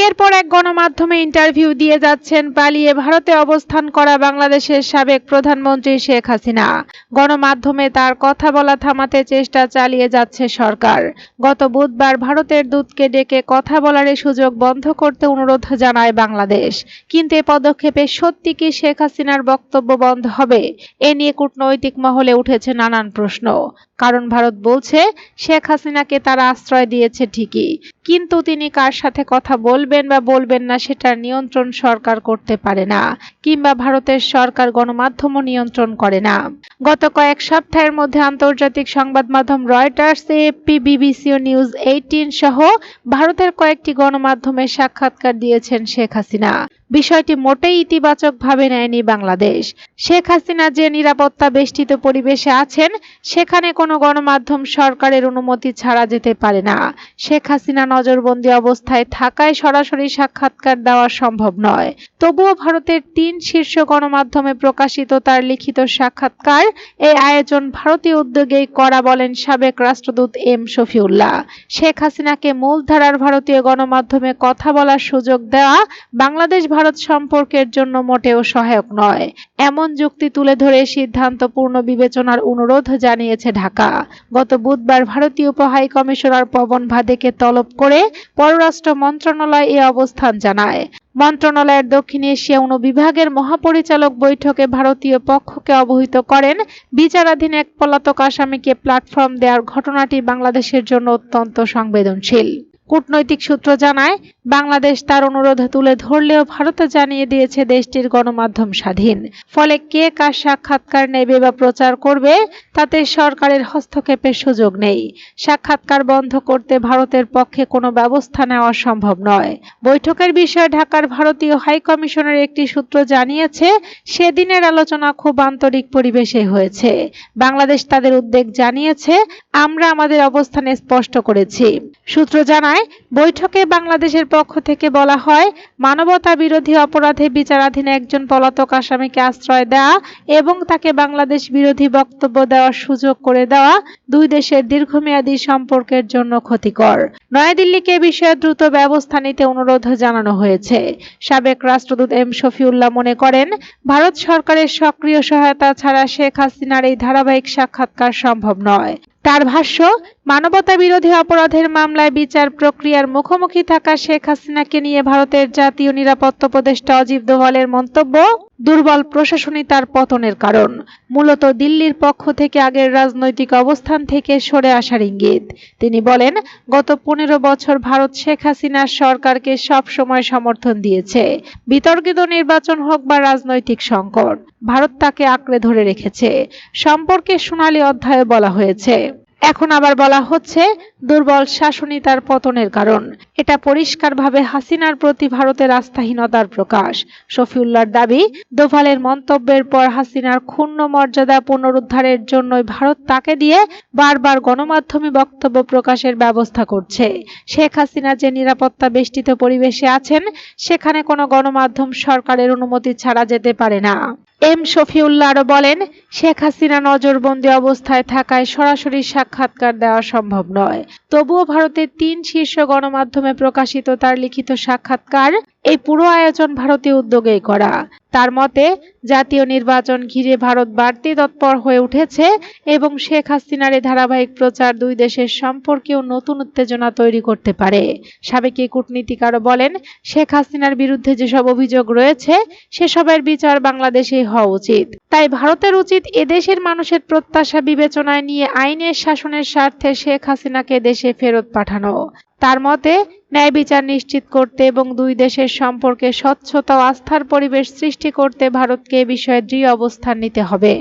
একের পর এক গণমাধ্যমে ইন্টারভিউ দিয়ে যাচ্ছেন, পালিয়ে ভারতে অবস্থান করা বাংলাদেশের সাবেক প্রধানমন্ত্রী শেখ হাসিনা। গণমাধ্যমে তার কথা বলা থামাতে চেষ্টা চালিয়ে যাচ্ছে সরকার। গত বুধবার ভারতের দূতকে ডেকে কথা বলার সুযোগ বন্ধ করতে অনুরোধ জানায় বাংলাদেশ। কিন্তু এ পদক্ষেপে সত্যি কি শেখ হাসিনার বক্তব্য বন্ধ হবে? এ নিয়ে কূটনৈতিক মহলে উঠেছে নানান প্রশ্ন। কারণ ভারত বলছে, শেখ হাসিনাকে তারা আশ্রয় দিয়েছে ঠিকই। কিন্তু তিনি কার সাথে কথা বলবেন বা বলবেন না সেটার নিয়ন্ত্রণ সরকার করতে পারে না, কিংবা ভারতের সরকার গণমাধ্যমও নিয়ন্ত্রণ করে না। গত কয়েক সপ্তাহের মধ্যে আন্তর্জাতিক সংবাদ মাধ্যম রয়টার্স এএফপি বিবিসি ও নিউজ এইটিন সহ ভারতের কয়েকটি গণমাধ্যমে সাক্ষাৎকার দিয়েছেন শেখ হাসিনা। বিষয়টি মোটেই ইতিবাচকভাবে নেয়নি বাংলাদেশ। শেখ হাসিনা যে নিরাপত্তা বেষ্টিত পরিবেশে আছেন, সেখানে কোনো গণমাধ্যম সরকারের অনুমতি ছাড়া যেতে পারে না। শেখ হাসিনা নজরবন্দি অবস্থায় থাকায় সরাসরি সাক্ষাৎকার দেওয়া সম্ভব নয়। তবুও ভারতের তিন শীর্ষ গণমাধ্যমে প্রকাশিত তার লিখিত সাক্ষাৎকার এই আয়োজন ভারতীয় উদ্যোগেই করা বলেন সাবেক রাষ্ট্রদূত এম শফিউল্লাহ। শেখ হাসিনাকে মূলধারার ভারতীয় গণমাধ্যমে কথা বলার সুযোগ দেওয়া বাংলাদেশ ভারত সম্পর্কের জন্য মোটেও সহায়ক নয়। এমন যুক্তি তুলে ধরে সিদ্ধান্ত পূর্ণ বিবেচনার অনুরোধ জানিয়েছে ঢাকা। গত বুধবার ভারতীয় উপ হাই কমিশনার পবন ভাদেকে তলব করে পররাষ্ট্র মন্ত্রণালয় এ অবস্থান জানায়। মন্ত্রণালয়ের দক্ষিণ এশিয়া অনুবিভাগের মহাপরিচালক বৈঠকে ভারতীয় পক্ষকে অবহিত করেন বিচারাধীন এক পলাতক আসামিকে প্ল্যাটফর্ম দেওয়ার ঘটনাটি বাংলাদেশের জন্য অত্যন্ত সংবেদনশীল। কূটনৈতিক সূত্র জানায় বাংলাদেশ তার অনুরোধ তুলে ধরলেও ভারতে জানিয়ে দিয়েছে দেশটির গণমাধ্যম স্বাধীন। ফলে কে কার সাক্ষাৎকার নেবে বা প্রচার করবে, তাতে সরকারের হস্তক্ষেপের সুযোগ নেই। সাক্ষাৎকার বন্ধ করতে ভারতের পক্ষে কোনো ব্যবস্থা নেওয়া সম্ভব নয়। বৈঠকের বিষয়ে ঢাকার ভারতীয় হাই কমিশনের একটি সূত্র জানিয়েছে, সেদিনের আলোচনা খুব আন্তরিক পরিবেশে হয়েছে। বাংলাদেশ তাদের উদ্বেগ জানিয়েছে, আমরা আমাদের অবস্থানে স্পষ্ট করেছি। সূত্র জানায়, বৈঠকে বাংলাদেশের পক্ষ থেকে বলা হয়, মানবতা বিরোধী অপরাধে বিচারাধীন একজন পলাতক আসামিকে আশ্রয় দেওয়া এবং তাকে বাংলাদেশ বিরোধী বক্তব্য দেওয়ার সুযোগ করে দেওয়া দুই দেশের দীর্ঘমেয়াদী সম্পর্কের জন্য ক্ষতিকর। নয়াদিল্লিকে বিষয়ে দ্রুত ব্যবস্থা নিতে অনুরোধ জানানো হয়েছে। সাবেক রাষ্ট্রদূত এম শফিউল্লাহ মনে করেন, ভারত সরকারের সক্রিয় সহায়তা ছাড়া শেখ হাসিনার এই ধারাবাহিক সাক্ষাৎকার সম্ভব নয়। তার ভাষ্য মানবতা বিরোধী অপরাধের মামলায় বিচার প্রক্রিয়ার মুখোমুখি থাকা শেখ হাসিনাকে নিয়ে ভারতের জাতীয় নিরাপত্তা উপদেষ্টা অজিত দোভালের মন্তব্য দুর্বল প্রশাসনই তার পতনের কারণ। মূলত দিল্লির পক্ষ থেকে আগের রাজনৈতিক অবস্থান থেকে সরে আসার ইঙ্গিত। তিনি বলেন, গত পনেরো বছর ভারত শেখ হাসিনার সরকারকে সব সময় সমর্থন দিয়েছে। বিতর্কিত নির্বাচন হোক বা রাজনৈতিক সংকট, ভারত তাকে আঁকড়ে ধরে রেখেছে। সম্পর্কে সোনালী অধ্যায়ে বলা হয়েছে। এখন আবার বলা হচ্ছে, দুর্বল শাসনই তার পতনের কারণ। এটা পরিষ্কারভাবে হাসিনার প্রতি ভারতের আস্থাহীনতার প্রকাশ। শফিউল্লাহর দাবি, দোভালের মন্তব্যের পর হাসিনার ক্ষুণ্ণ মর্যাদা পুনরুদ্ধারের জন্যই ভারত তাকে দিয়ে বারবার গণমাধ্যমে বক্তব্য প্রকাশের ব্যবস্থা করছে। শেখ হাসিনা যে নিরাপত্তা বেষ্টিত পরিবেশে আছেন, সেখানে কোনো গণমাধ্যম সরকারের অনুমতি ছাড়া যেতে পারে না। এম শফিউল্লাহ আরও বলেন, শেখ হাসিনা নজরবন্দি অবস্থায় থাকায় সরাসরি সাক্ষাৎকার দেওয়া সম্ভব নয়। তবুও ভারতের তিন শীর্ষ গণমাধ্যমে প্রকাশিত তার লিখিত সাক্ষাৎকার এই পুরো আয়োজন ভারতীয় উদ্যোগেই করা। তার মতে, জাতীয় নির্বাচন ঘিরে ভারত বাড়তি তৎপর হয়ে উঠেছে এবং শেখ হাসিনার এই ধারাবাহিক প্রচার দুই দেশের সম্পর্কেও নতুন উত্তেজনা তৈরি করতে পারে। সাবেক এই কূটনীতিক আরও বলেন, শেখ হাসিনার বিরুদ্ধে যেসব অভিযোগ রয়েছে, সেসবের বিচার বাংলাদেশেই হওয়া উচিত। তাই ভারতের উচিত এদেশের মানুষের প্রত্যাশা বিবেচনায় নিয়ে আইনের শাসনের স্বার্থে শেখ হাসিনাকে দেশে ফেরত পাঠানো। তার মতে ন্যায় বিচার নিশ্চিত করতে এবং দুই দেশের সম্পর্কে স্বচ্ছতা ও আস্থার পরিবেশ সৃষ্টি করতে ভারতকে এ বিষয়ে দৃঢ় অবস্থান নিতে হবে।